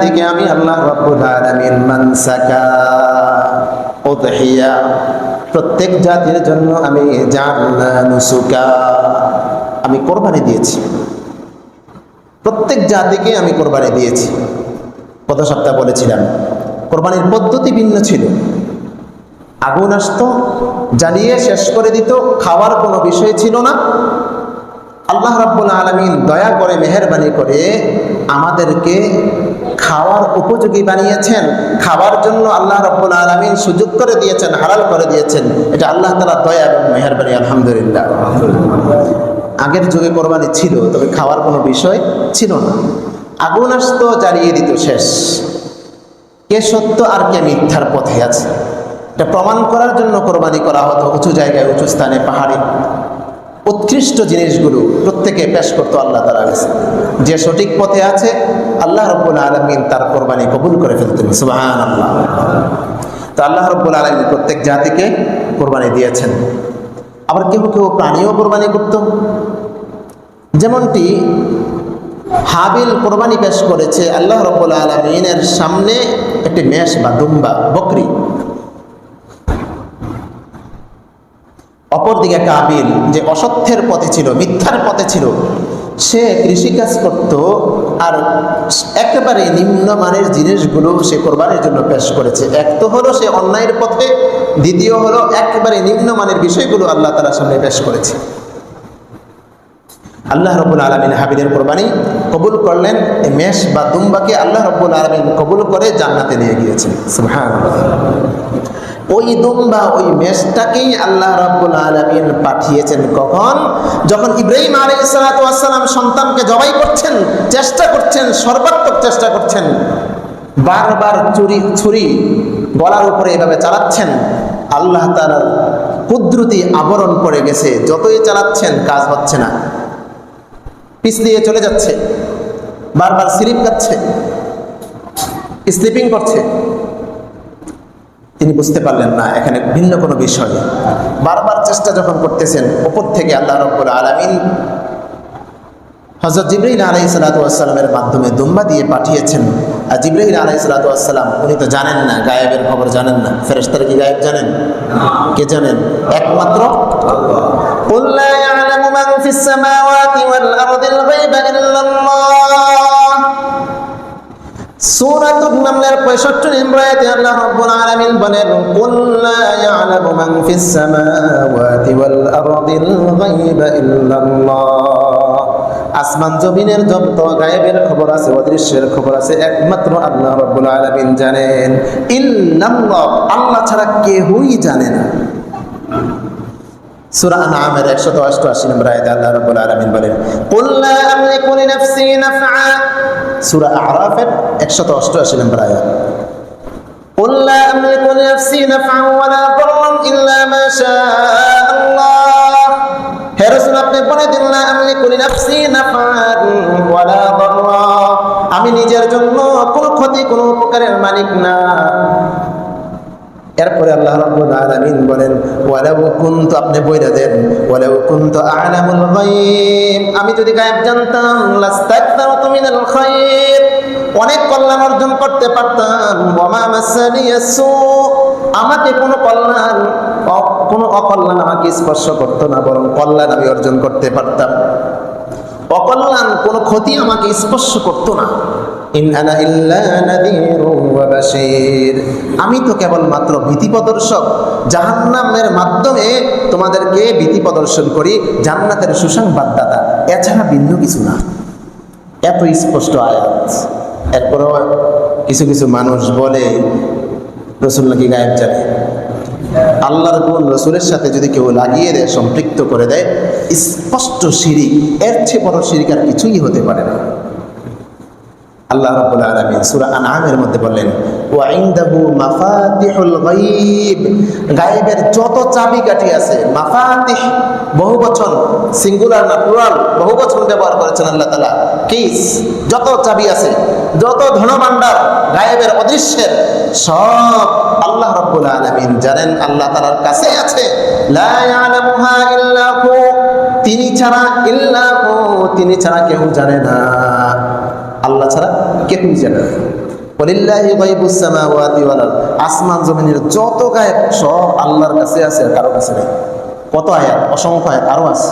থেকে আমি আল্লাহ রাব্বুল আলামিন প্রত্যেক জাতির জন্য আমি জানলা আমি কোরবানি দিয়েছি। প্রত্যেক জাতিকে আমি কোরবানি দিয়েছি। গত সপ্তাহ বলেছিলাম, কোরবানির পদ্ধতি ভিন্ন ছিল। আগুন আসতো, জ্বালিয়ে শেষ করে দিত, খাওয়ার কোনো বিষয় ছিল না। আল্লাহ রাব্বুল আলমিন দয়া করে, মেহরবানি করে আমাদেরকে খাওয়ার উপযোগী বানিয়েছেন। খাওয়ার জন্য আল্লাহ রাব্বুল আলমিন সুযোগ করে দিয়েছেন, হালাল করে দিয়েছেন। এটা আল্লাহ তালা দয়া এবং মেহরবানি, আলহামদুলিল্লাহ। আগের যুগে কোরবানি ছিল, তবে খাওয়ার কোনো বিষয় ছিল না। আগুন আসতো, জ্বালিয়ে দিত, শেষ। কে সত্য আর কে মিথ্যার পথে আছে? এটা প্রমাণ করার জন্য কোরবানি করা হতো, উঁচু জায়গায়, উঁচু স্থানে, পাহাড়ে। উৎকৃষ্ট জিনিসগুলো প্রত্যেকে পেশ করতো আল্লাহ তালা কাছে যে সঠিক পথে আছে, আল্লাহ রব্বুল আলমিন তার কোরবানি কবুল করে ফেলতেন। সুবাহান আল্লাহ তো আল্লাহ রব্বুল আলমিন প্রত্যেক জাতিকে কোরবানি দিয়েছেন। আবার কেউ কেউ প্রাণীও কোরবানি করত। যেমনটি হাবিল কোরবানি পেশ করেছে আল্লাহ রব্বুল আলমিনের সামনে একটি মেষ বা দুম্বা, বকরি। অপরদিকে কাবিল যে অসত্যের পথে ছিল, মিথ্যার পথে ছিল। সে কৃষিকাজ করত আর একেবারে নিম্নমানের জিনিসগুলো সে কোরবানির জন্য পেশ করেছে। এক তো হলো সে অন্যায়ের পথে, দ্বিতীয় হলো একেবারে নিম্নমানের বিষয়গুলো আল্লাহ তালার সামনে পেশ করেছে। আল্লাহ রব্বুল আলমিন হাবিলের কোরবানি কবুল করলেন মেষ বা দুম্বাকে আল্লাহ রব্বুল আলমিন কবুল করে জান্নাতে নিয়ে গিয়েছেন। সুবহানাল্লাহ। ওই দুম্বা ওই মেষটাকেই আল্লাহ রাব্বুল আলমিন পাঠিয়েছেন কখন? যখন ইব্রাহিম আলী সালাতাম সন্তানকে জবাই করছেন, চেষ্টা করছেন, সর্বাত্মক চেষ্টা করছেন, বারবার চুরি, ছুরি গলার উপরে এভাবে চালাচ্ছেন, আল্লাহ তার কুদরতি আবরণ পড়ে গেছে, যতই চালাচ্ছেন, কাজ হচ্ছে না। পিছলিয়ে চলে যাচ্ছে, বারবার স্লিপ যাচ্ছে স্লিপিং করছে। তিনি বুঝতে পারলেন না এখানে ভিন্ন কোনো বিষয় বারবার চেষ্টা যখন করতেছেন উপর থেকে আল্লাহ রব্বুল আলমিন হজরত জিব্রাহিল আলাই সালাতামের মাধ্যমে দুম্বা দিয়ে পাঠিয়েছেন আর জিব্রাহিল আলাই সালাতাম উনি তো জানেন না গায়েবের খবর জানেন না ফেরেস্তার কি গায়েব জানেন কে জানেন একমাত্র قل لا يعلم من في السماوات والأرض الغيب إلا الله সূরাতুন নামলের 65 নম্বর আয়াতে আল্লাহ রাব্বুল আলামিন বলেন, কুল লা ইয়ালামু মান ফিস সামাওয়াতি ওয়াল আরদিল গায়বা ইল্লাল্লাহ। আসমান জমিনের যত গায়েবের খবর আছে, অদৃশ্যের খবর আছে, একমাত্র আল্লাহ রাব্বুল আলামিন জানেন। ইল্লাল্লাহ, আল্লাহ ছাড়া কেউই জানে না। সূরা আনআমের 188 নম্বর আয়াতে আল্লাহ রাব্বুল আলামিন বলেন, কুল লা আমলিকু লিনাফসি নাফআ। সূরা আরাফের 188 নম্বর আয়াত قل لا أملك لنفسي نفعا ولا ضرا إلا ما شاء الله হে রাসূল আপনি বলে দিন লা আমলিকু লিনাফসি নাফআন ওয়ালা দাররা আমি নিজের জন্য কোনো ক্ষতি কোনো উপকারের মালিক না এরপরে আল্লাহ রাব্বুল আলামিন বলেন, ওয়ালাউ কুনতু, আপনি বইরা দেন, ওয়ালাউ কুনতু আ'লামুল গায়ব, আমি যদি গায়েব জানতাম লাস্তাকতারতু মিনাল খায়র, অনেক কল্যাণ অর্জন করতে পারতাম ওয়ামা মাসানিয়াসু আমাকে কোনো কল্যাণ, কোনো অকল্যাণ আমাকে স্পর্শ করতো না, বরং কল্যাণ আমি অর্জন করতে পারতাম। অকল্যাণ, কোনো ক্ষতি আমাকে স্পর্শ করতো না। আমি তো কেবলমাত্র ভীতি প্রদর্শক। জাহান্নামের মাধ্যমে তোমাদেরকে ভীতি প্রদর্শন করি, জান্নাতের সুসংবাদদাতা। এছাড়া ভিন্ন কিছু না। এত স্পষ্ট আয়াত। এরপরও কিছু কিছু মানুষ বলে, রসুল নাকি গায়েব জানে। আল্লাহর গুণ রসুলের সাথে যদি কেউ লাগিয়ে দেয়, সম্পৃক্ত করে দেয়, স্পষ্ট শিরিক। এর চেয়ে বড় শিরিক আর কিছুই হতে পারে না। আল্লাহ রাব্বুল আলামিন সূরা আনআমের মধ্যে বললেন, ওয়া ইনদাহু মাফাতিহুল গায়ব। গায়েবের যত চাবিকাঠি আছে, মাফাতিহ বহুবচন সিঙ্গুলার না প্লুরাল বহুবচন ব্যবহার করেছেন আল্লাহ তাআলা। কিস, যত চাবি আছে, যত ধনভাণ্ডার, গায়েবের অদৃশ্যের, সব আল্লাহ রাব্বুল আলামিন জানেন, আল্লাহ তাআলার কাছে আছে। লা ইয়ালামুহা ইল্লা হু, তিনি ছাড়া ইল্লা হু, তিনি ছাড়া কেউ জানে না। আল্লাহ ছাড়া কেউই জানে। না আসমান জমিনের যত গায়েব সব আল্লাহর কাছে আছে কারও কাছে নেই। কত আয়াত? অসংখ্য আয়াত, আরও আছে।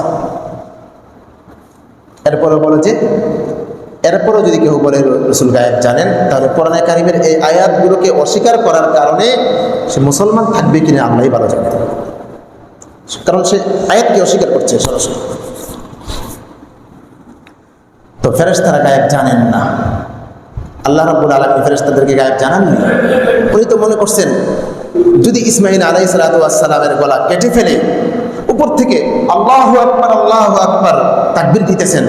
এরপরে বলে যে, এরপরেও যদি কেউ বলে রসুল গায়েব জানেন, তাহলে কোরআনে কারিমের এই আয়াতগুলোকে অস্বীকার করার কারণে সে মুসলমান থাকবে কিনা আমরাই ভালো জানি। কারণ সে আয়াতকে অস্বীকার করছে সরাসরি। তো ফেরেশতারা গায়েব জানেন না। আল্লাহ রাব্বুল আলামিন ফেরেশতাদেরকে গায়েব জানাননি। উনি তো মনে করছেন, যদি ইসমাইল আলাই সালাতামের গলা কেটে ফেলে, উপর থেকে আল্লাহ আকবার আল্লাহ আকবার তাকবির দিতেছেন,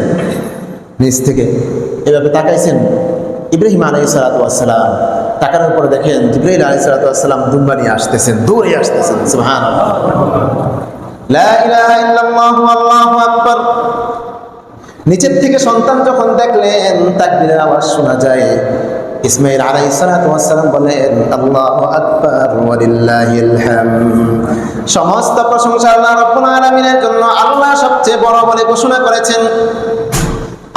নিচ থেকে এভাবে তাকাইছেন, ইব্রাহিম আলাই সালাতাম তাকানোর উপরে দেখেন জিব্রাহিল আলাই সালাতাম দুম্বা নিয়ে আসতেছেন, দৌড়ে আসতেছেন লা নিচের থেকে সন্তান যখন দেখলেন, তাকবীরের আওয়াজ শোনা যায়। ইসমাইল ওয়াস সালাম বলেন, আল্লাহু আকবার সমস্ত প্রশংসা আল্লাহ রাব্বুল আলামিনের জন্য আল্লাহ সবচেয়ে বড় বলে ঘোষণা করেছেন।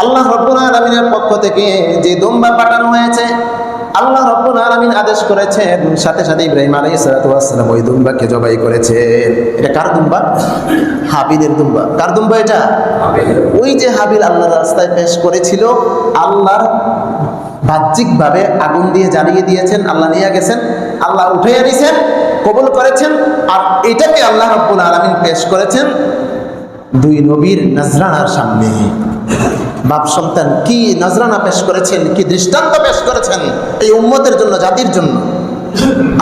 আল্লাহ রাব্বুল আলামিনের পক্ষ থেকে যে দুম্বা পাঠানো হয়েছে আল্লাহ রব্বুল আলামিন আদেশ করেছেন, সাথে সাথে ইব্রাহিম আলাইহিস সালাতু ওয়াস সালাম ওই দুম্বাকে জবাই করেছেন এটা কার দুম্বা? হাবিলের দুম্বা। কার দুম্বা এটা? ওই যে হাবিল আল্লাহর রাস্তায় পেশ করেছিল, আল্লাহর বাহ্যিকভাবে আগুন দিয়ে জ্বালিয়ে দিয়েছেন, আল্লাহ নিয়ে গেছেন, আল্লাহ উঠে এনেছেন কবুল করেছেন, আর এটাকে আল্লাহ রব্বুল আলামিন পেশ করেছেন। দুই নবীর নজরানার সামনে। বাপ সন্তান কি নজরানা পেশ করেছেন, কি দৃষ্টান্ত পেশ করেছেন এই উম্মতের জন্য, জাতির জন্য?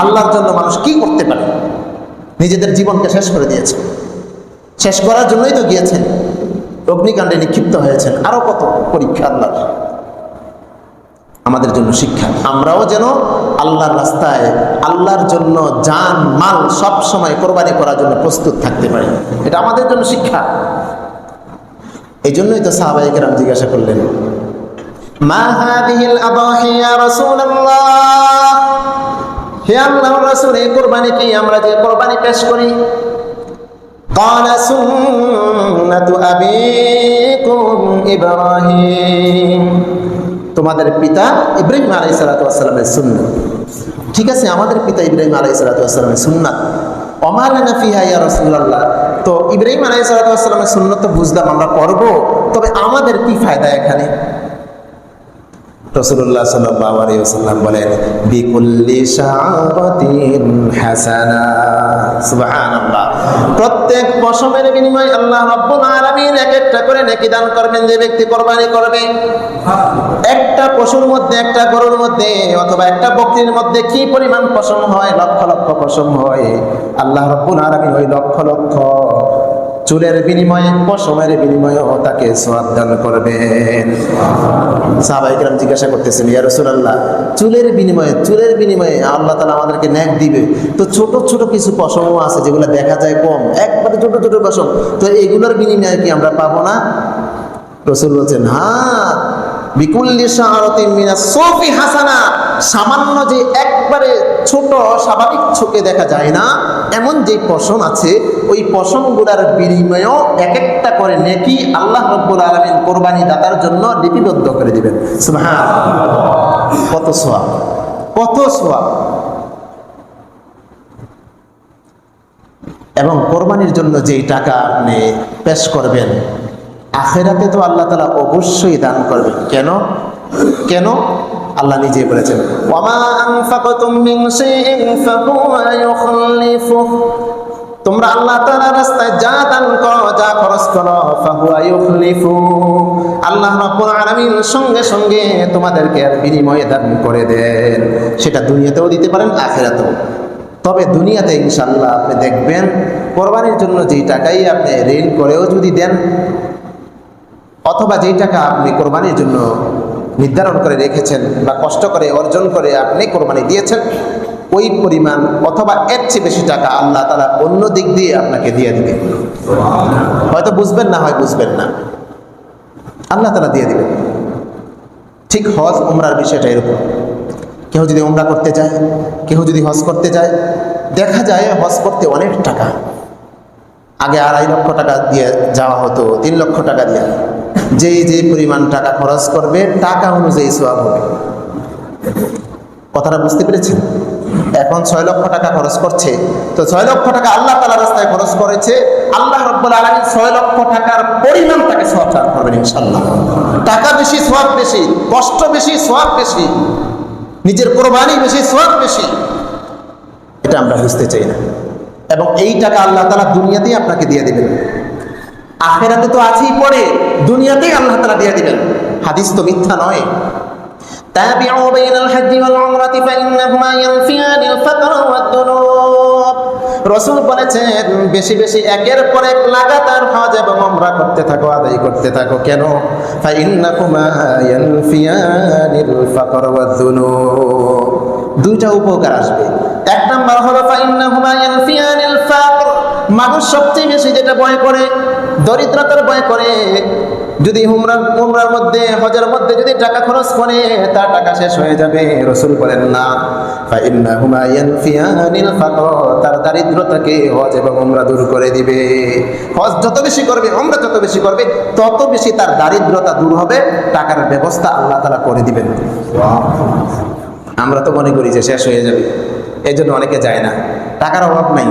আল্লাহর জন্য মানুষ কি করতে পারে? নিজেদের জীবনকে শেষ করে দিয়েছে। শেষ করার জন্যই তো গিয়েছেন। অগ্নিকাণ্ডে নিক্ষিপ্ত হয়েছেন। আরও কত পরীক্ষা আল্লাহর। আমাদের জন্য শিক্ষা। আমরাও যেন আল্লাহর রাস্তায়, আল্লাহর জন্য যান, মাল সব সময় কোরবানি করার জন্য প্রস্তুত থাকতে পারি। এটা আমাদের জন্য শিক্ষা। এই জন্যই তো সাহাবাহিকেরাম জিজ্ঞাসা করলেন, মা এই আমরা যে পেশ করি? তোমাদের পিতা ইব্রাহিম আলাই সালাতামের সুন্নাত। ঠিক আছে? আমাদের পিতা ইব্রাহিম আলাই সালাতামের সুন্নাত। অমালানা ফিহা রাসূলুল্লাহ। তো ইব্রাহিম আলাই সালাতামের বুঝলাম, আমরা পড়ব। তবে আমাদের কি ফায়দা এখানে? রসুল্লাহ বলেন, বিকুল্লি প্রত্যেক পশমের বিনিময়ে আল্লাহ রাব্বুল আলামিন এক একটা করে নেকি দান করবেন, যে ব্যক্তি কুরবানি করবে। একটা পশুর মধ্যে, একটা গরুর মধ্যে, অথবা একটা বকরির মধ্যে কি পরিমাণ পশম হয়? লক্ষ লক্ষ পশম হয়। আল্লাহ রাব্বুল আলামিন ওই লক্ষ লক্ষ চুলের বিনিময়ে পশমের বিনিময়ে তাকে সোয়াব দান করবেন। জিজ্ঞাসা করতেছেন, ইয়া রাসূলুল্লাহ, চুলের বিনিময়ে চুলের বিনিময়ে আল্লাহ তালা আমাদেরকে ন্যাক দিবে। তো ছোট ছোট কিছু পশমও আছে যেগুলো দেখা যায় কম, একবারে ছোট ছোট পশম। তো এগুলোর বিনিময়ে কি আমরা পাবো না? রসুল বলছেন হ্যাঁ বিকুল্লি শাহরতি মিনা সফি হাসানা। সামান্য যে একবারে ছোট স্বাভাবিক চোখে দেখা যায় না, এমন যে পশম আছে, ওই পশমগুলার বিনিময়েও এক একটা করে নেকি আল্লাহ রব্বুল আলমিন কোরবানি দাতার জন্য লিপিবদ্ধ করে দিবেন। কত সোয়াব? কত সোয়াব? এবং কোরবানির জন্য যেই টাকা আপনি পেশ করবেন আখেরাতে তো আল্লাহ তালা অবশ্যই দান করবেন। কেন? কেন? আল্লাহ নিজে বলেছেন তোমরা আল্লাহ তাআলার রাস্তায় যা দান করো, যা খরচ করো আল্লাহ রাব্বুল আলামিন সঙ্গে সঙ্গে তোমাদেরকে বিনিময়ে দান করে দেন। সেটা দুনিয়াতেও দিতে পারেন, আখেরাতেও। তবে দুনিয়াতে ইনশাল্লাহ আপনি দেখবেন, কোরবানির জন্য যেই টাকাই আপনি ঋণ করেও যদি দেন অথবা যেই টাকা আপনি কোরবানির জন্য নির্ধারণ করে রেখেছেন বা কষ্ট করে অর্জন করে আপনি কোরবানি দিয়েছেন, ওই পরিমাণ অথবা এর চেয়ে বেশি টাকা আল্লাহ তারা অন্য দিক দিয়ে আপনাকে দিয়ে দিবে হয়তো বুঝবেন না, হয় বুঝবেন না। আল্লাহ তালা দিয়ে দিবেন। ঠিক হজ, উমরার বিষয়টা এরকম। কেউ যদি উমরা করতে চায় কেউ যদি হজ করতে যায়, দেখা যায় হজ করতে অনেক টাকা। আগে আড়াই লক্ষ টাকা দিয়ে যাওয়া হতো, তিন লক্ষ টাকা দিয়ে। যেই যে পরিমাণ টাকা খরচ করবে, টাকা অনুযায়ী সোয়াব হবে। কথাটা বুঝতে পেরেছেন? এখন ছয় লক্ষ টাকা খরচ করছে। তো ছয় লক্ষ টাকা আল্লাহ তালা রাস্তায় খরচ করেছে। আল্লাহ রব্বুল আলমী ছয় লক্ষ টাকার পরিমাণ তাকে সোয়াব চান করবেন ইনশাল্লাহ টাকা বেশি সোয়াব বেশি। কষ্ট বেশি সোয়াব বেশি। নিজের কোরবানি বেশি সোয়াব বেশি। এটা আমরা বুঝতে চাই না। এবং এই টাকা আল্লাহ তালা দুনিয়াতেই আপনাকে দিয়ে দিবেন। আখেরাতে তো আছেই পড়ে দুনিয়াতেই আল্লাহ তালা দিয়ে দিবেন হাদিস তো মিথ্যা নয় تابعوا بين الحج والعمرة فإنهما ينفيان الفقر والذنوب রসুল বলেছেন বেশি বেশি একের পর এক লাগাতার হজ এবং ওমরা করতে থাকো আদায় করতে থাকো কেন ফাইন্নাকুমা ইয়ানফিয়ানিল ফাকর ওয়ায-যুনুব দুইটা উপকার আসবে এক নাম্বার হলো ফাইন্নাহুমা ইয়ানফিয়ানিল ফাকর মানুষ সবচেয়ে বেশি যেটা ভয় করে দরিদ্রতার ভয় করে যদি হুমরা উমরার মধ্যে, হজের মধ্যে যদি টাকা খরচ করে, তার টাকা শেষ হয়ে যাবে। রসুল বলেন, না। তার দারিদ্রতাকে হজ এবং উমরা দূর করে দিবে। হজ যত বেশি করবে উমরা যত বেশি করবে, তত বেশি তার দারিদ্রতা দূর হবে, টাকার ব্যবস্থা আল্লাহ তাআলা করে দিবেন। আমরা তো মনে করি যে শেষ হয়ে যাবে। এই জন্য অনেকে যায় না। টাকার অভাব নাই।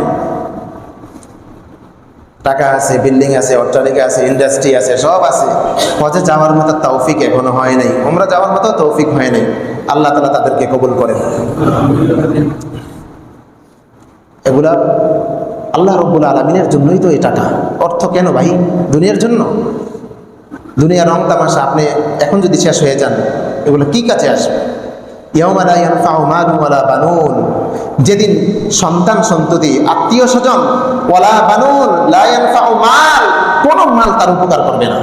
টাকা আছে বিল্ডিং আছে, অট্টালিকা আছে ইন্ডাস্ট্রি আছে, সব আছে। হজে যাওয়ার মতো তৌফিক এখনও হয় নাই আমরা যাওয়ার মতো তৌফিক হয় নাই। আল্লাহ তালা তাদেরকে কবুল করেন। এগুলা আল্লাহ রব্বুল আলমিনের জন্যই তো এই টাকা। অর্থ কেন ভাই? দুনিয়ার জন্য? দুনিয়ার রং তামাশা আপনি এখন যদি শেষ হয়ে যান, এগুলো কি কাছে আসবে? যেদিন সন্তান সন্ততি, আত্মীয় স্বজন, ওয়ালা বানুন মাল, কোন মাল তার উপকার করবে না।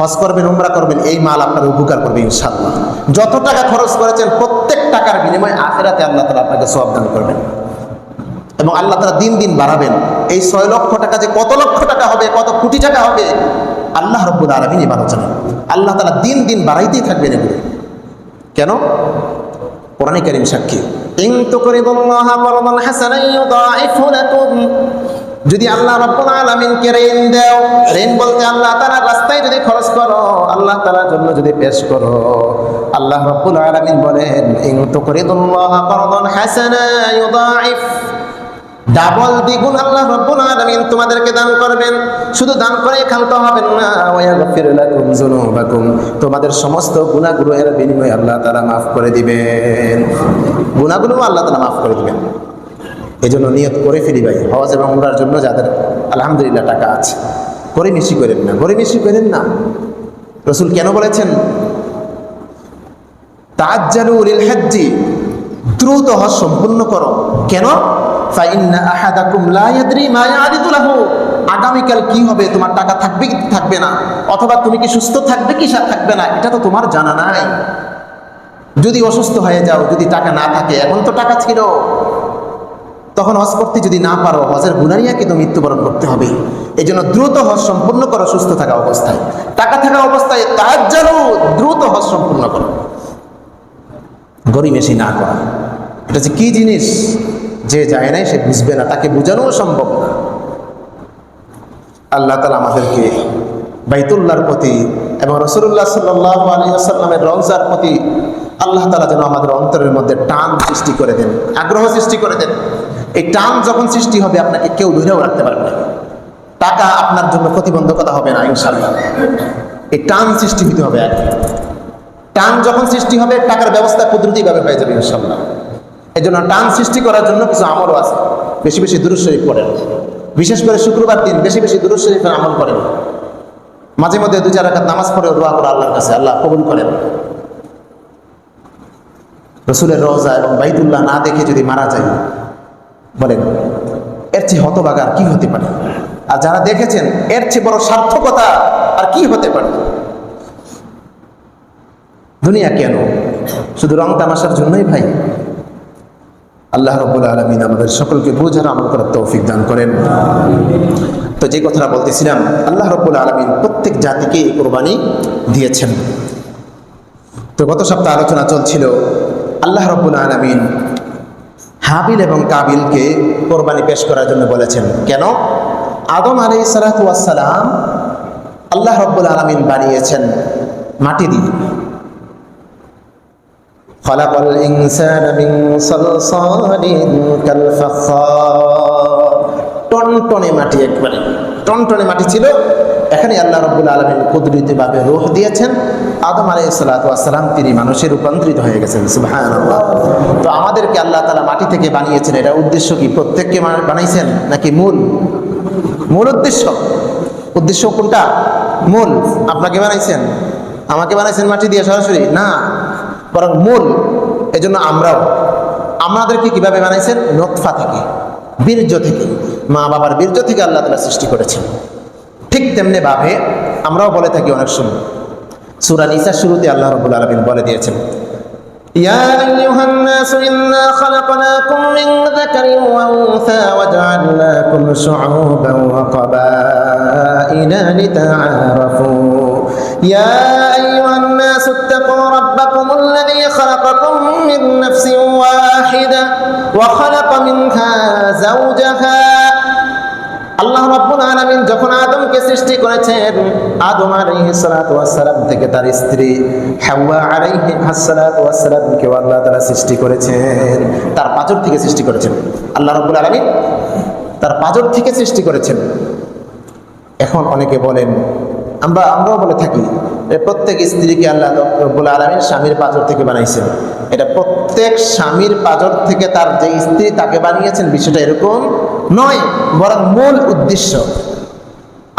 হজ করবেন, উমরা করবেন, এই মাল আপনার উপকার করবে ইনশাআল্লাহ। যত টাকা খরচ করেছেন, প্রত্যেক টাকার বিনিময়ে আখেরাতে আল্লাহ তাআলা আপনাকে সওয়াব দান করবেন। এবং আল্লাহ তাআলা দিন দিন বাড়াবেন। এই ছয় লক্ষ টাকা যে কত লক্ষ টাকা হবে, কত কোটি টাকা হবে, আল্লাহ রব্বুল আলমিনই ভালো জানেন আল্লাহ তাআলা দিন দিন বাড়াইতেই থাকবেন এগুলো। কেন? কোরআনে করিম সাক্ষী। যদি আল্লাহ রব্বুল আলমিনকে ঋণ দেও, ঋণ বলতে আল্লাহ তারা রাস্তায় যদি খরচ করো, আল্লাহ তালার জন্য যদি পেশ করো, আল্লাহ রব্বুল আলমিন বলেন ইং তো করে ডাবল দ্বিগুণ আল্লাহ রব্বুল আলামিন তোমাদেরকে দান করবেন। শুধু দান করে ক্ষান্ত হবেন না। ওয়াগফির লাকুম যুনুবাকুম। তোমাদের সমস্ত গুনাহগুলো এর বিনিময়ে আল্লাহ তাআলা maaf করে দিবেন। গুনাহগুলো আল্লাহ তাআলা maaf করে দিবেন। এই জন্য নিয়ত করে ফেলি ভাই। হজ এবং উমরার জন্য যাদের আলহামদুলিল্লাহ টাকা আছে করে মিশি করেন না। করে মিশি করেন না। রসুল কেন বলেছেন? তাজ্জালু লিল হজ্জি, দ্রুত হজ সম্পূর্ণ করো। কেন? আগামীকাল কি হবে? তোমার টাকা থাকবে কি থাকবে না? অথবা তুমি কি সুস্থ থাকবে কি থাকবে না? এটা তো তোমার জানা নাই। যদি অসুস্থ হয়ে যাও, যদি টাকা না থাকে, এখন তো টাকা ছিল। তখন হজ করতে যদি না পারো, হজের গুনারিয়া কিন্তু মৃত্যুবরণ করতে হবে। এই জন্য দ্রুত হজ সম্পূর্ণ করো, সুস্থ থাকা অবস্থায়। টাকা থাকা অবস্থায় তার দ্রুত হজ সম্পূর্ণ করো। গরিমেশি না করা। এটা যে কি জিনিস? যে যায় নাই সে বুঝবে না, তাকে বোঝানোও সম্ভব না। আল্লাহ তালা আমাদেরকে বাইতুল্লাহর প্রতি এবং রসুল্লাহ সাল্লাহ আলী আসাল্লামের রওজার প্রতি আল্লাহ তালা যেন আমাদের অন্তরের মধ্যে টান সৃষ্টি করে দেন, আগ্রহ সৃষ্টি করে দেন। এই টান যখন সৃষ্টি হবে, আপনাকে কেউ ধরেও রাখতে পারবে না। টাকা আপনার জন্য প্রতিবন্ধকতা হবে না ইনশাল্লাহ এই টান সৃষ্টি হতে হবে আগে টান যখন সৃষ্টি হবে, টাকার ব্যবস্থা কুদরতিভাবে হয়ে যাবে ইনশাল্লাহ এই জন্য টান সৃষ্টি করার জন্য কিছু আমলও আছে। বেশি বেশি দুরুদ শরীফ পড়েন। বিশেষ করে শুক্রবার দিন বেশি বেশি দুরুদ আমল করেন। মাঝে মধ্যে দু চার রাকাত নামাজ পড়ে দোয়া করে আল্লাহর কাছে। আল্লাহ কবুল করেন। রসুলের রওজা এবং বাইতুল্লাহ না দেখে যদি মারা যায়, বলেন, এর চেয়ে হতবাগার কি হতে পারে? আর যারা দেখেছেন, এর চেয়ে বড় সার্থকতা আর কি হতে পারে? দুনিয়া কেন? শুধু রং তামাশার জন্যই ভাই? আল্লাহ রব্বুল আলমিন আমাদের সকলকে বুঝার আমল করার তৌফিক দান করেন। তো যে কথাটা বলতেছিলাম, আল্লাহ রবুল আলমিন প্রত্যেক জাতিকে এই কোরবানি দিয়েছেন। তো গত সপ্তাহে আলোচনা চলছিল, আল্লাহ রব্বুল আলমিন হাবিল এবং কাবিলকে কোরবানি পেশ করার জন্য বলেছেন। কেন? আদম আলাই সালাতাম আল্লাহ রব্বুল আলমিন বানিয়েছেন মাটি দিয়ে। خلق الإنسان من صلصال كالفخار টনটনে মাটি একবারে টনটনে মাটি ছিল এখানে আল্লাহ রব্বুল আলমিন কুদরতি ভাবে রূহ দিয়েছেন আদম আলাই সালাম তিনি মানুষে রূপান্তরিত হয়ে গেছেন সুবহান তো আমাদেরকে আল্লাহ তালা মাটি থেকে বানিয়েছেন এটা উদ্দেশ্য কি প্রত্যেককে মা- বানাইছেন নাকি মূল মূল উদ্দেশ্য উদ্দেশ্য কোনটা মূল আপনাকে বানাইছেন আমাকে বানাইছেন মাটি দিয়ে সরাসরি না বরং মূল এজন্য আমরাও আমাদেরকে কিভাবে বানাইছেন নোৎফা থেকে বীর্য থেকে মা বাবার বীর্য থেকে আল্লাহ তালা সৃষ্টি করেছেন ঠিক তেমনি ভাবে আমরাও বলে থাকি অনেক সময় সুরা নিসা শুরুতে আল্লাহ রবুল আলমিন বলে দিয়েছেন يا أيها الناس إنا خلقناكم من ذكر وأنثى وجعلناكم شعوبا وقبائل لتعارفوا يا أيها الناس اتقوا ربكم الذي خلقكم من نفس واحدة وخلق منها زوجها আল্লাহ রাব্বুল আলামিন যখন আদমকে সৃষ্টি করেছেন আদম আলাইহিস সালাতু ওয়াস সালাম থেকে তার স্ত্রী হাওয়া আলাইহিস সালাতু ওয়াস সালামকে আল্লাহ তাআলা সৃষ্টি করেছেন তার পাঁজর থেকে সৃষ্টি করেছেন আল্লাহ রাব্বুল আলামিন তার পাঁজর থেকে সৃষ্টি করেছেন এখন অনেকে বলেন আমরা, আমরাও বলে থাকি প্রত্যেক স্ত্রীকে আল্লাহ রব্বুল আলমীর স্বামীর পাজর থেকে বানাইছেন। এটা প্রত্যেক স্বামীর পাজর থেকে তার যে স্ত্রী তাকে বানিয়েছেন, বিষয়টা এরকম নয়, বরং মূল উদ্দেশ্য।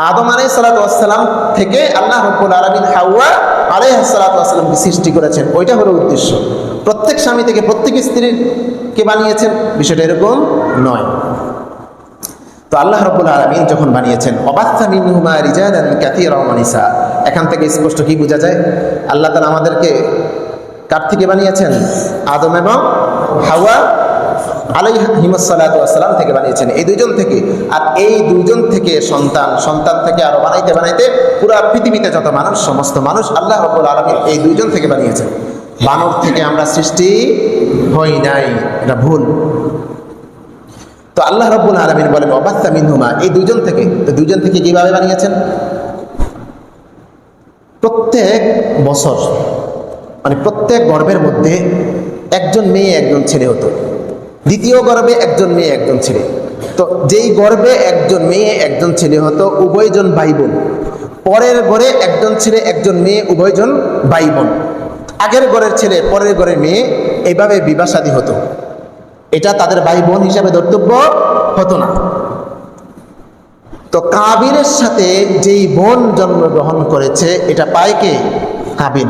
আদম আলাই সালাতাম থেকে আল্লাহ রব্বুল আলমিন হাওয়া আলাই সালাতামকে সৃষ্টি করেছেন, ওইটা হলো উদ্দেশ্য। প্রত্যেক স্বামী থেকে প্রত্যেক স্ত্রীকে বানিয়েছেন, বিষয়টা এরকম নয়। তো আল্লাহ রব্বুল আলমিন যখন বানিয়েছেন অবাস্থা মিনহুমা রিজালান কাথীরা ওয়া নিসা এখান থেকে স্পষ্ট কি বোঝা যায়? আল্লাহ তাআলা আমাদেরকে কার থেকে বানিয়েছেন? আদম এবং হাওয়া আলাই হিমসালাম থেকে বানিয়েছেন, এই দুইজন থেকে। আর এই দুইজন থেকে সন্তান সন্তান থেকে আরও বানাইতে বানাইতে পুরো পৃথিবীতে যত মানুষ, সমস্ত মানুষ আল্লাহ রব্বুল আলমিন এই দুইজন থেকে বানিয়েছেন। বানর থেকে আমরা সৃষ্টি হই নাই, এটা ভুল। তো আল্লাহ রব্বুল আলমিন বলেন অবাস্তা মিনহুমা এই দুইজন থেকে। তো দুজন থেকে কীভাবে বানিয়েছেন? প্রত্যেক বছর মানে প্রত্যেক গর্ভের মধ্যে একজন মেয়ে, একজন ছেলে হতো। দ্বিতীয় গর্ভে একজন মেয়ে, একজন ছেলে। তো যেই গর্ভে একজন মেয়ে, একজন ছেলে হতো, উভয়জন ভাই বোন পরের ঘরে একজন ছেলে, একজন মেয়ে, উভয়জন ভাই বোন আগের ঘরের ছেলে, পরের ঘরের মেয়ে এইভাবে বিবাসাদী হতো। এটা তাদের ভাই বোন হিসাবে ধর্তব্য হতো না। তো কাবিলের সাথে যেই বোন জন্মগ্রহণ করেছে, এটা পায় কে? কাবিল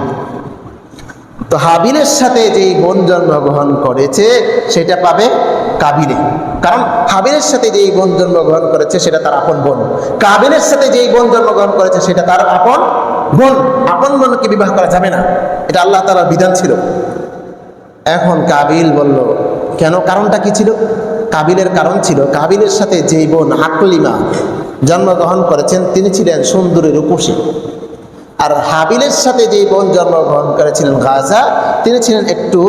তো হাবিলের সাথে যেই বোন জন্মগ্রহণ করেছে, সেটা পাবে কাবিলে। কারণ হাবিলের সাথে যেই বোন জন্মগ্রহণ করেছে, সেটা তার আপন বোন। কাবিলের সাথে যেই বোন জন্মগ্রহণ করেছে, সেটা তার আপন বোন। আপন বোনকে বিবাহ করা যাবে না। এটা আল্লাহ তালার বিধান ছিল। এখন কাবিল বলল কেন? কারণটা কি ছিল? কাবিলের কারণ ছিল। কাবিলের সাথে যেই বোন আকলিমা জন্মগ্রহণ করেছেন, তিনি ছিলেন সুন্দরী রূপসী। আর হাবিলের সাথে যেই বোন জন্মগ্রহণ করেছিলেন গাজা, তিনি ছিলেন একটু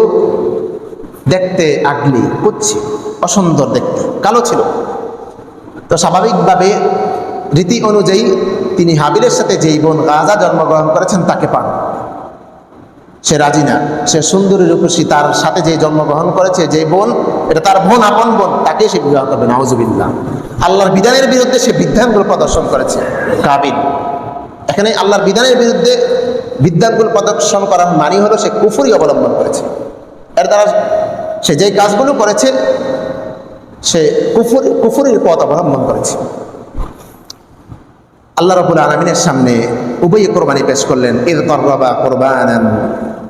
দেখতে আগলি, কুচ্ছি, অসুন্দর দেখতে, কালো ছিল। তো স্বাভাবিকভাবে রীতি অনুযায়ী তিনি হাবিলের সাথে যেই বোন গাজা জন্মগ্রহণ করেছেন, তাকে পান। সে রাজি না। সে সুন্দরী রূপসী তার সাথে যে জন্মগ্রহণ করেছে, যে বোন, এটা তার বোন, আপন বোন তাকে সে বিবাহ করবে, নাউজুবিল্লাহ। আল্লাহর বিধানের বিরুদ্ধে সে বিধানগুলো প্রদর্শন করেছে, কাবিল। এখানে আল্লাহর বিধানের বিরুদ্ধে বিদ্যাগুলো প্রদর্শন করার মানি হলো সে কুফুরি অবলম্বন করেছে। এর দ্বারা সে যেই কাজগুলো করেছে, সে কুফুর, কুফুরির পথ অবলম্বন করেছে। আল্লাহ রবুল আলমিনের সামনে উভয় কোরবানি পেশ করলেন। ঈদ করবা কোরবান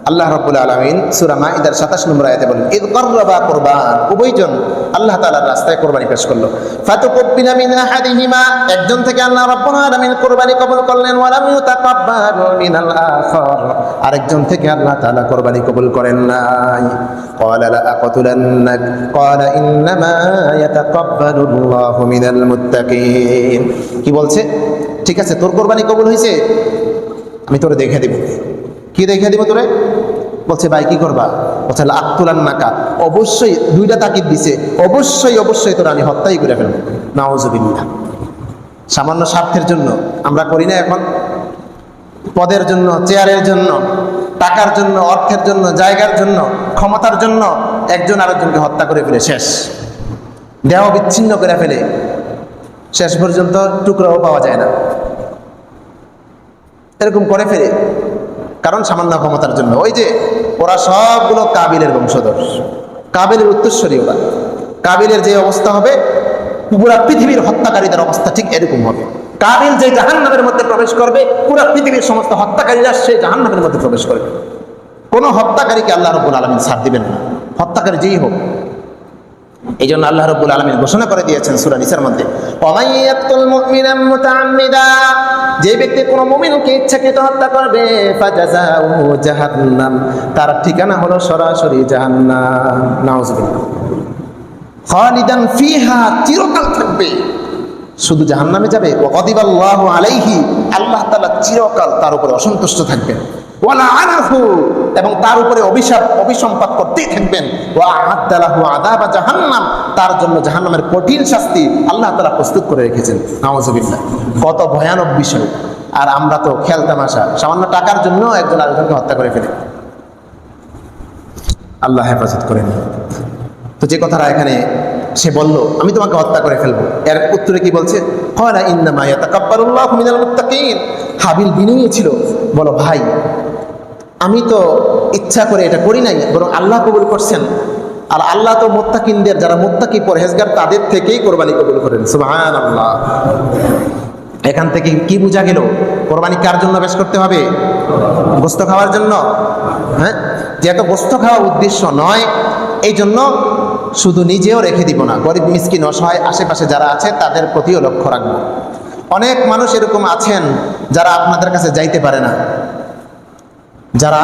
আল্লাহ রবুল আলমিন সুরা মাইদার সাতাশ নম্বর আয়াতে বলেন ঈদ করবা কোরবান। উভয়জন আল্লাহ তাআলার রাস্তায় কোরবানি পেশ করল। মিন আহাদিহিমা। একজন থেকে আল্লাহ রব্বুল আলামিন কোরবানি কবুল করলেন ওয়া লাম আরেকজন থেকে আল্লাহ তাআলা কোরবানি কবুল করেন নাই। কি বলছে? ঠিক আছে, তোর কোরবানি কবুল হয়েছে? আমি তোরে দেখে দিব। কি দেখে দিব তোরে? বলছে, ভাই, কি করবা? বলছে আক্তুলান নাকা। অবশ্যই দুইটা তাকিদ দিছে। অবশ্যই অবশ্যই তোরা আমি হত্যাই করে ফেলব। নাওজবিল্লা সামান্য স্বার্থের জন্য, আমরা করি না এখন। পদের জন্য, চেয়ারের জন্য, টাকার জন্য, অর্থের জন্য, জায়গার জন্য, ক্ষমতার জন্য একজন আরেকজনকে হত্যা করে ফেলে, শেষ। দেহ বিচ্ছিন্ন করে ফেলে। শেষ পর্যন্ত টুকরাও পাওয়া যায় না। এরকম করে ফেলে। কারণ সামান্য ক্ষমতার জন্য। ওই যে ওরা সবগুলো কাবিলের বংশধর। কাবিলের উত্তরস্বরী ওরা। কাবিলের যে অবস্থা হবে, পুরা পৃথিবীর হত্যাকারীদের অবস্থা ঠিক এরকম হবে। কাবিল যে জাহান্নামের মধ্যে প্রবেশ করবে, পুরা পৃথিবীর সমস্ত হত্যাকারীরা সেই জাহান্নামের মধ্যে প্রবেশ করবে। কোনো হত্যাকারীকে আল্লাহ রব্বুল আলমিন ছাড় দিবেন না। হত্যাকারী যেই হোক এই জন্য আল্লাহ রব্বুল আলমিন ঘোষণা করে দিয়েছেন সুরা নিসার মধ্যে যে ব্যক্তি কোনো মুমিনকে ইচ্ছাকৃত হত্যা করবে তার ঠিকানা হলো সরাসরি জাহান্নাম। নাউজুবিল্লাহ। খালিদান ফিহা চিরকাল থাকবে। শুধু জাহান্নামে যাবে। ওয়াদিবাল্লাহু আলাইহি, আল্লাহ তাআলা চিরকাল তার উপরে অসন্তুষ্ট থাকবেন। এবং তার উপরে অভিশাপ, অভিসম্পাত করতেই থাকবেন। জাহান্নাম। তার জন্য জাহান্নামের কঠিন শাস্তি আল্লাহ তাআলা প্রস্তুত করে রেখেছেন। নাউজুবিল্লাহ কত ভয়ানক বিষয়। আর আমরা তো খেল তামাশা। সামান্য টাকার জন্য একজন আরেকজনকে হত্যা করে ফেলি। আল্লাহ হেফাজত করেন তো যে কথাটা এখানে সে বলল, আমি তোমাকে হত্যা করে ফেলব। এর উত্তরে কি বলছে? কয়লা ইন্নামা ইয়াতাকাব্বারুল্লাহু মিনাল মুত্তাকিন। হাবিল বিনয়ী ছিল। বলো, ভাই আমি তো ইচ্ছা করে এটা করি নাই, বরং আল্লাহ কবুল করছেন। আর আল্লাহ তো মোত্তাকিনদের, যারা মোত্তাকি পরহেজগার, তাদের থেকেই কোরবানি কবুল করেন। সুবহানাল্লাহ। এখান থেকে কি বোঝা গেল? কোরবানি কার জন্য বেশ করতে হবে? গোস্ত খাওয়ার জন্য। হ্যাঁ? যেহেতু গোস্ত খাওয়া উদ্দেশ্য নয় এই জন্য শুধু নিজেও রেখে দিব না। গরিব মিসকিন অসহায় আশেপাশে যারা আছে, তাদের প্রতিও লক্ষ্য রাখব। অনেক মানুষ এরকম আছেন যারা আপনাদের কাছে যাইতে পারে না। যারা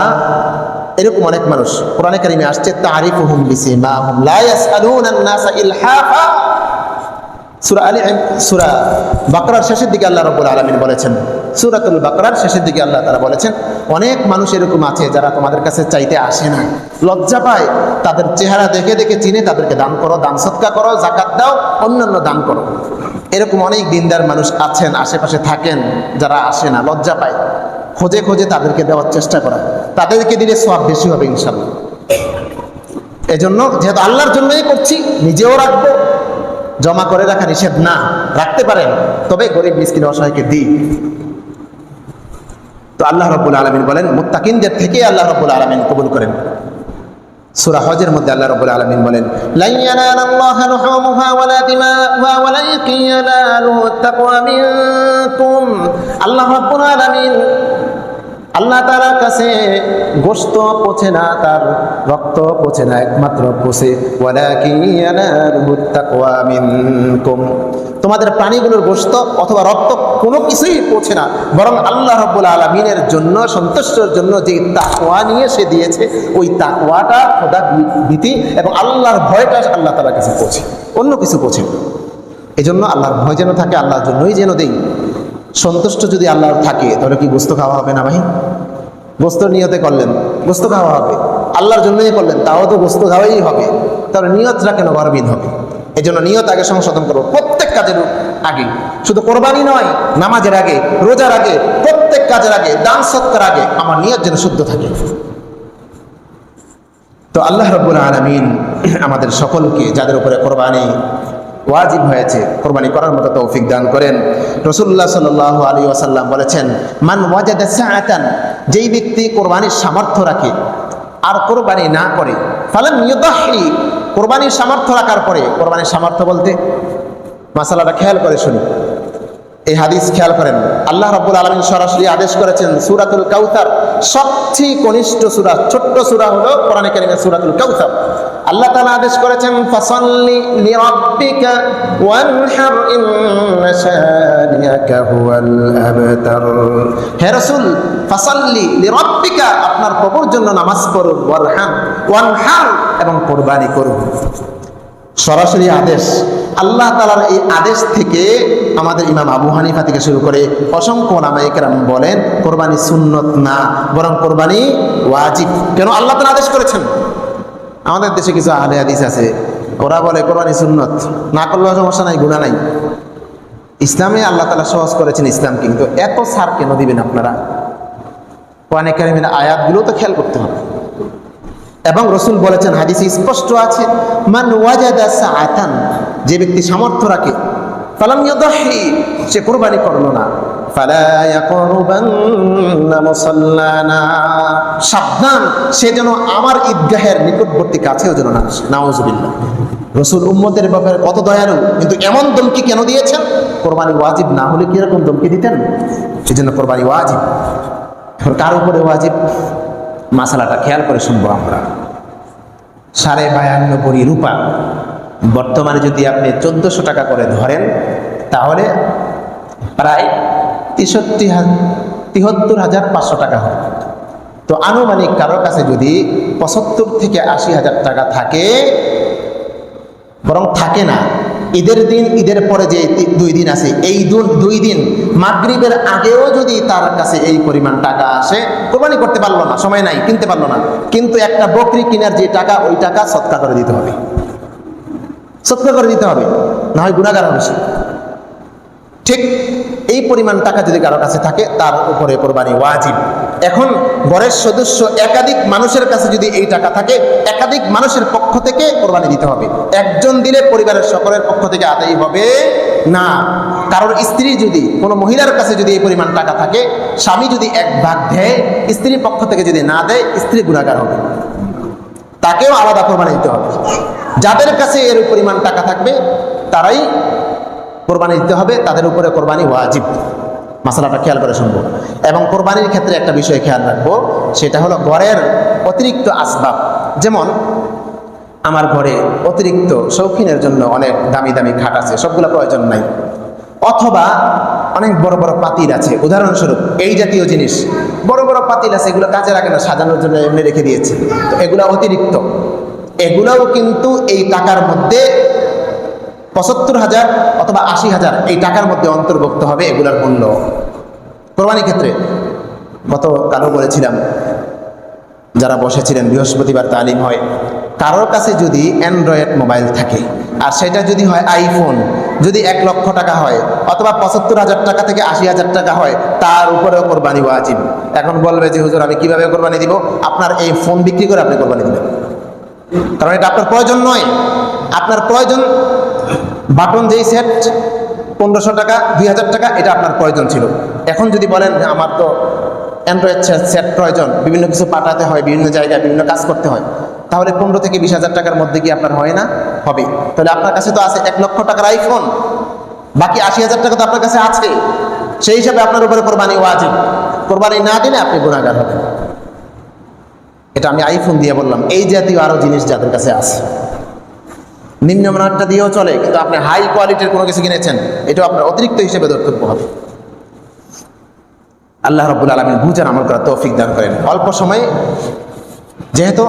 এরকম অনেক মানুষ কোরআনে কারিমে আসছে, তারিফুহুম বিসিমাহুম, লা ইয়াসআলুনা আন-নাসা ইলহাফা। সূরা আলী সূরা বাকরার শেষের দিকে আল্লাহ রাব্বুল আলামিন বলেছেন, সূরাতুল বাকরার শেষের দিকে আল্লাহ তাআলা বলেছেন, অনেক মানুষ এরকম আছে যারা তোমাদের কাছে চাইতে আসে না। লজ্জা পায়, তাদের চেহারা দেখে দেখে চিনে তাদেরকে দান করো, দান সৎকা করো, জাকাত দাও, অন্যান্য দান করো। এরকম অনেক দিনদার মানুষ আছেন, আশেপাশে থাকেন, যারা আসে না, লজ্জা পায়। খোঁজে খোঁজে তাদেরকে দেওয়ার চেষ্টা করা। তাদেরকে দিলে সব বেশি হবে ইনশাল্লাহ এজন্য যেহেতু আল্লাহর জন্যই করছি, নিজেও রাখব। জমা করে রাখা নিষেধ না, রাখতে পারেন। তবে গরিব মিসকিন অসহায়কে দিই তো আল্লাহ রব্বুল আলমিন বলেন, মুত্তাকিনদের থেকে আল্লাহ রব্বুল আলমিন কবুল করেন। সূরা হজের মধ্যে আল্লাহ রাব্বুল আলামিন বলেন আল্লাহ রাব্বুল আলামিন আল্লাহ তাআলার কাছে গোশত পচে না, তার রক্ত পচে না, একমাত্র পচে তোমাদের প্রাণীগুলোর গোশত অথবা রক্ত কোনো কিছুই পচে না, বরং আল্লাহ রব্বুল আলমিনের জন্য, সন্তুষ্টর জন্য যে তাকওয়া নিয়ে সে দিয়েছে, ওই তাকওয়াটা খোদা ভীতি এবং আল্লাহর ভয়টা আল্লাহ তালার কাছে পৌঁছে। অন্য কিছু পৌঁছে না। এই জন্য আল্লাহর ভয় যেন থাকে, আল্লাহর জন্যই যেন দেই। সন্তুষ্ট যদি আল্লাহর থাকে, তাহলে কি গোস্ত খাওয়া হবে না ভাই? গোস্ত নিয়তে করলেন, গোস্ত খাওয়া হবে। আল্লাহর জন্যই করলেন, তাও তো গোস্ত খাওয়াই হবে। তাহলে নিয়তটা কেন গর্বিত হবে। এই জন্য নিয়ত আগে সংশোধন করব প্রত্যেক কাজের আগে। শুধু কোরবানি নয়, নামাজের আগে, রোজার আগে, প্রত্যেক কাজের আগে, দান সৎকার আগে, আমার নিয়ত যেন শুদ্ধ থাকে। তো আল্লাহ রব্বুল আলমিন আমাদের সকলকে, যাদের উপরে কোরবানি ওয়াজিব হয়েছে। কোরবানি করার মতো তৌফিক দান করেন। রসুল্লাহ সাল আলী ওয়াসাল্লাম বলেছেন, মান ওয়াজাদা সাআতান যেই ব্যক্তি কোরবানির সামর্থ্য রাখে আর কোরবানি না করে, ফালাম ইউদাহি কোরবানির সামর্থ্য রাখার পরে, কোরবানির সামর্থ্য বলতে মাসালাটা খেয়াল করে শুনি। এই হাদিস খেয়াল করেন। আল্লাহ রাব্বুল আলামিন সরাসরি আদেশ করেছেন, সূরাতুল কাউসার সবচেয়ে কনিষ্ঠ সূরা, ছোট্ট সূরা হলো কোরআনে কারিমের সূরাতুল কাউসার। আল্লাহ তাআলা আদেশ করেছেন, ফাসাল্লি লিরাব্বিকা ওয়ানহার ইন্না শানিয়াকা হুয়াল আবতার। হে রাসূল, ফাসাল্লি লিরাব্বিকা, আপনার প্রভুর জন্য নামাজ পড়ুন, ওয়ারহাম, ওয়ানহার এবং কুরবানি করুন। সরাসরি আদেশ। আল্লাহ তালার এই আদেশ থেকে আমাদের ইমাম আবু হানিফা থেকে শুরু করে অসংখ্য নামাইকেরাম বলেন, কোরবানি সুন্নত না, বরং কোরবানি ওয়াজিব। কেন আল্লাহ তালা আদেশ করেছেন? আমাদের দেশে কিছু আহলে হাদিস আছে, ওরা বলে কোরবানি সুন্নত, না করলেও সমস্যা নাই গুণা নাই। ইসলামে আল্লাহ তালা সহজ করেছেন ইসলাম কিন্তু এত সার কেন দিবেন আপনারা? কোরআনে কারিমের আয়াতগুলো তো খেয়াল করতে হবে। এবং রসুল বলেছেন, হাদিসে স্পষ্ট আছে, মান ওয়াজাদা সাআতান যে ব্যক্তি সামর্থ্য রাখে, ফালাম ইয়াদাহি সে কুরবানি করল না, ফালা ইয়াকরুবান্না সাবধান, সে যেন আমার ঈদগাহের নিকটবর্তী কাছেও যেন না আসে রসুল উম্মতের ব্যাপারে কত দয়ালু, কিন্তু এমন দমকি কেন দিয়েছেন? কোরবানি ওয়াজিব না হলে কীরকম দমকি দিতেন? সেই জন্য কোরবানি ওয়াজিব। কার উপরে ওয়াজিব? মাসালাটা খেয়াল করে শুনব আমরা। সাড়ে বায়ান্ন ভরি রূপা। বর্তমানে যদি আপনি চোদ্দশো টাকা করে ধরেন, তাহলে প্রায় তেষট্টি তিহত্তর হাজার পাঁচশো টাকা হয় তো আনুমানিক কারও কাছে যদি পঁচাত্তর থেকে আশি হাজার টাকা থাকে, বরং থাকে না ঈদের দিন, ঈদের পরে যে দুই দিন আছে, এই দুই দিন মাগরীবের আগেও যদি তার কাছে এই পরিমাণ টাকা আসে, কোরবানি করতে পারল না, সময় নাই, কিনতে পারল না কিন্তু একটা বকরি কেনার যে টাকা, ওই টাকা সৎকা করে দিতে হবে সৎকা করে দিতে হবে, না হয় গুণাগার হবে। ঠিক এই পরিমাণ টাকা যদি কারও কাছে থাকে, তার উপরে কোরবানি ওয়াজিব। এখন ঘরের সদস্য একাধিক মানুষের কাছে যদি এই টাকা থাকে, একাধিক মানুষের পক্ষ থেকে কোরবানি দিতে হবে। একজন দিলে পরিবারের সকলের পক্ষ থেকে আদায় হবে না। কারোর স্ত্রী যদি, কোনো মহিলার কাছে যদি এই পরিমাণ টাকা থাকে, স্বামী যদি এক ভাগ দেয়, স্ত্রীর পক্ষ থেকে যদি না দেয়, স্ত্রী গুণাগার হবে। তাকেও আলাদা কোরবানি দিতে হবে। যাদের কাছে এর পরিমাণ টাকা থাকবে, তারাই কোরবানি দিতে হবে, তাদের উপরে কোরবানি ওয়াজিব। মশলাটা খেয়াল করে শুনব। এবং কোরবানির ক্ষেত্রে একটা বিষয় খেয়াল রাখব, সেটা হলো ঘরের অতিরিক্ত আসবাব। যেমন, আমার ঘরে অতিরিক্ত শৌখিনের জন্য অনেক দামি দামি খাট আছে, সবগুলো প্রয়োজন নাই। অথবা অনেক বড় বড় পাতিল আছে, উদাহরণস্বরূপ এই জাতীয় জিনিস, বড় বড় পাতিল আছে, এগুলো কাজে লাগে না, সাজানোর জন্য এমনি রেখে দিয়েছে। তো এগুলো অতিরিক্ত। এগুলোও কিন্তু এই টাকার মধ্যে পঁচাত্তর হাজার অথবা আশি হাজার এই টাকার মধ্যে অন্তর্ভুক্ত হবে এগুলার মূল্য। কোরবানির ক্ষেত্রে গত কালো বলেছিলাম, যারা বসেছিলেন, বৃহস্পতিবার তালিম হয়, কারোর কাছে যদি অ্যান্ড্রয়েড মোবাইল থাকে, আর সেটা যদি হয় আইফোন, যদি এক লক্ষ টাকা হয়, অথবা পঁচাত্তর হাজার টাকা থেকে আশি হাজার টাকা হয়, তার উপরেও কোরবানি ওয়াজিব। এখন বলবে যে, হুজুর, আমি কীভাবে কোরবানি দিব? আপনার এই ফোন বিক্রি করে আপনি কোরবানি দিবেন। কারণ এটা আপনার প্রয়োজন নয়। আপনার প্রয়োজন বাটন যেই সেট পনেরোশো টাকা, দুই হাজার টাকা, এটা আপনার প্রয়োজন ছিল। এখন যদি বলেন আমার তো অ্যান্ড্রয়েড সেট প্রয়োজন, বিভিন্ন কিছু পাঠাতে হয়, বিভিন্ন জায়গায় বিভিন্ন কাজ করতে হয়, তাহলে পনেরো থেকে বিশ হাজার টাকার মধ্যে কি আপনার হয় না? হবে। তাহলে আপনার কাছে তো আছে এক লক্ষ টাকার আইফোন বাকি আশি হাজার টাকা তো আপনার কাছে আছে। সেই হিসাবে আপনার উপরে কোরবানি ওয়াজিব। কোরবানি না দিলে আপনি গুণাগার হবেন। এটা আমি আইফোন দিয়ে বললাম। এই জাতীয় আরও জিনিস যাদের কাছে আছে। নিম্নমানটা দিয়েও চলে, কিন্তু আপনি হাই কোয়ালিটির কোনো কিছু কিনেছেন, এটাও আপনার অতিরিক্ত হিসেবে ধর্তব্য হবে। আল্লাহ রবুল আলমিন বুঝার আমল করা তৌফিক দান করেন। অল্প সময়ে, যেহেতু